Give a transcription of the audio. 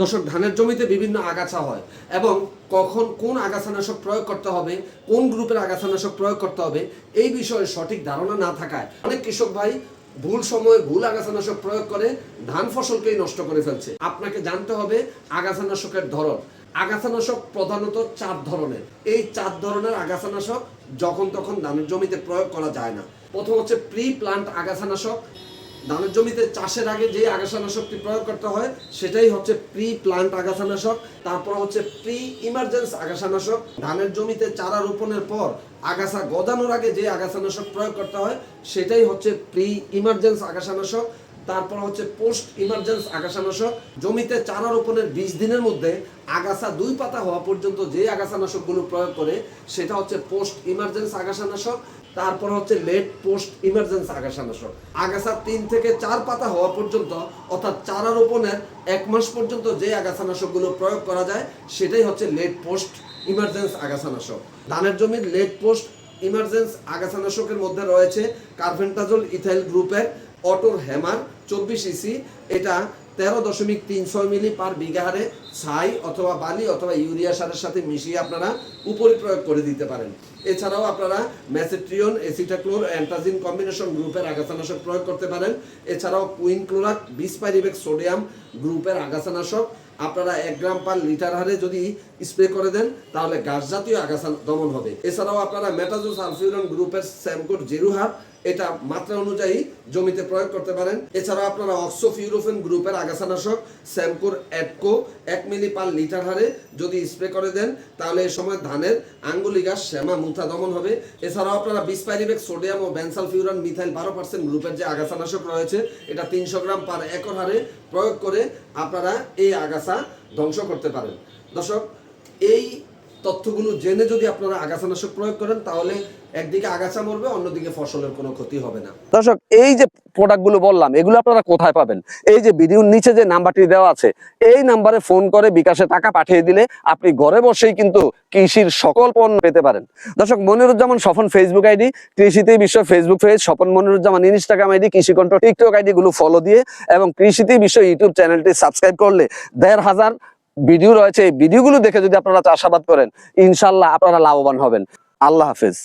দর্শক, ধানের জমিতে বিভিন্ন আগাছা হয় এবং কখন কোন আগাছানাশক প্রয়োগ করতে হবে, কোন গ্রুপের আগাছানাশক প্রয়োগ করতে হবে, এই বিষয়ে সঠিক ধারণা না থাকায় অনেক কৃষক ভাই ভুল সময়ে ভুল আগাছানাশক প্রয়োগ করে ধান ফসলকেই নষ্ট করে ফেলছে। আপনাকে জানতে হবে আগাছানাশকের ধরন। আগাছানাশক প্রধানত চার ধরনের। এই চার ধরনের আগাছানাশক যখন তখন ধানের জমিতে প্রয়োগ করা যায় না। প্রথম হচ্ছে প্রি প্লান্ট আগাছানাশক। ধানের জমিতে চাষের আগে যে আগাছানাশকটি প্রয়োগ করতে হয়, সেটাই হচ্ছে প্রি প্লান্ট আগাছানাশক, তারপর হচ্ছে প্রি ইমার্জেন্স আগাছানাশক। ধানের জমিতে চারা রোপণের পর আগাছা গদানোর আগে যে আগাছানাশক প্রয়োগ করতে হয়, সেটাই হচ্ছে প্রি ইমার্জেন্স আগাছানাশক। তারপর হচ্ছে পোস্ট ইমার্জেন্স আগাছানাশক। জমিতে চারা রোপণের বিশ দিনের মধ্যে আগাছা দুই পাতা হওয়া পর্যন্ত যে আগাছানাশকগুলো প্রয়োগ করে, সেটা হচ্ছে পোস্ট ইমার্জেন্স আগাছানাশক, তারপর হচ্ছে লেট পোস্ট ইমার্জেন্স আগাছানাশক। আগাছা তিন থেকে চার পাতা হওয়া পর্যন্ত, অর্থাৎ চারা রোপণের এক মাস পর্যন্ত যে আগাছানাশকগুলো প্রয়োগ করা যায়, সেটাই হচ্ছে লেট পোস্ট ইমার্জেন্স আগাছানাশক। ধানের জমির লেট পোস্ট ইমার্জেন্স আগাছানাশকের মধ্যে রয়েছে কার্ভেন্টাজল ইথাইল গ্রুপের অটোর হ্যামার চব্বিশ ইসি এটা তেরো দশমিক তিন ছয় মিলি পার বিঘা হারে ছাই অথবা বালি অথবা ইউরিয়া সারের সাথে মিশিয়ে আপনারা উপরি প্রয়োগ করে দিতে পারেন। এছাড়াও আপনারা ম্যাসেট্রিয়ন, এসিটাক্লোর, অ্যান্টাজিন কম্বিনেশন গ্রুপের আগাছানাশক প্রয়োগ করতে পারেন। এছাড়াও কুইন ক্লোরাক বিশ পাইরিবেক সোডিয়াম গ্রুপের আগাছানাশক। আপনারা এক গ্রাম পার লিটার হারে যদি স্প্রে করে দেন, তাহলে গাছ জাতীয় আগাছা দমন হবে। এছাড়াও আপনারা মেটাজো সালফিউরন গ্রুপের স্যামকোট জিরুহার এটা মাত্রা অনুযায়ী জমিতে প্রয়োগ করতে পারেন। এছাড়াও আপনারা অক্সোফিউরোফেন গ্রুপের আগাছানাশক স্যামকোর অ্যাডকো এক মিলি পার লিটার হারে যদি স্প্রে করে দেন, তাহলে এই সময় ধানের আঙ্গুলি গাছ, শ্যামা, মুথা দমন হবে। এছাড়াও আপনারা বিশ পাইরিবেক সোডিয়াম ও ব্যানসালফিউরান মিথাইল বারো পার্সেন্ট গ্রুপের যে আগাছানাশক রয়েছে, এটা তিনশো গ্রাম পার একর হারে প্রয়োগ করে আপনারা এই আগাছা ধ্বংস করতে পারেন। দর্শক, এই তথ্যগুলো জেনে যদি আপনারা আগাছানাশক প্রয়োগ করেন, তাহলে একদিকে আগাছা মরবে, অন্যদিকে ফসলের কোনো ক্ষতি হবে না। দর্শক, এই যে প্রোডাক্টগুলো বললাম, এগুলো আপনারা কোথায় পাবেন? এই যে ভিডিওর নিচে যে নাম্বারটি দেওয়া আছে, এই নাম্বারে ফোন করে বিকাশে টাকা পাঠিয়ে দিলে আপনি ঘরে বসেই কিন্তু কৃষির সকল পণ্য পেতে পারেন। দর্শক, মনিরুজ্জামান স্বপন ফেসবুক আইডি কৃষিতে বিশ্ব Facebook page Swapan Moniruzzaman Instagram ID কৃষি টিকটক আইডি গুলো ফলো দিয়ে এবং কৃষিতে বিশ্ব ইউটিউব চ্যানেলটি সাবস্ক্রাইব করলে দেড় হাজার ভিডিও রয়েছে। এই ভিডিওগুলো দেখে যদি আপনারা চাষাবাদ করেন, ইনশাল্লাহ আপনারা লাভবান হবেন। আল্লাহ হাফেজ।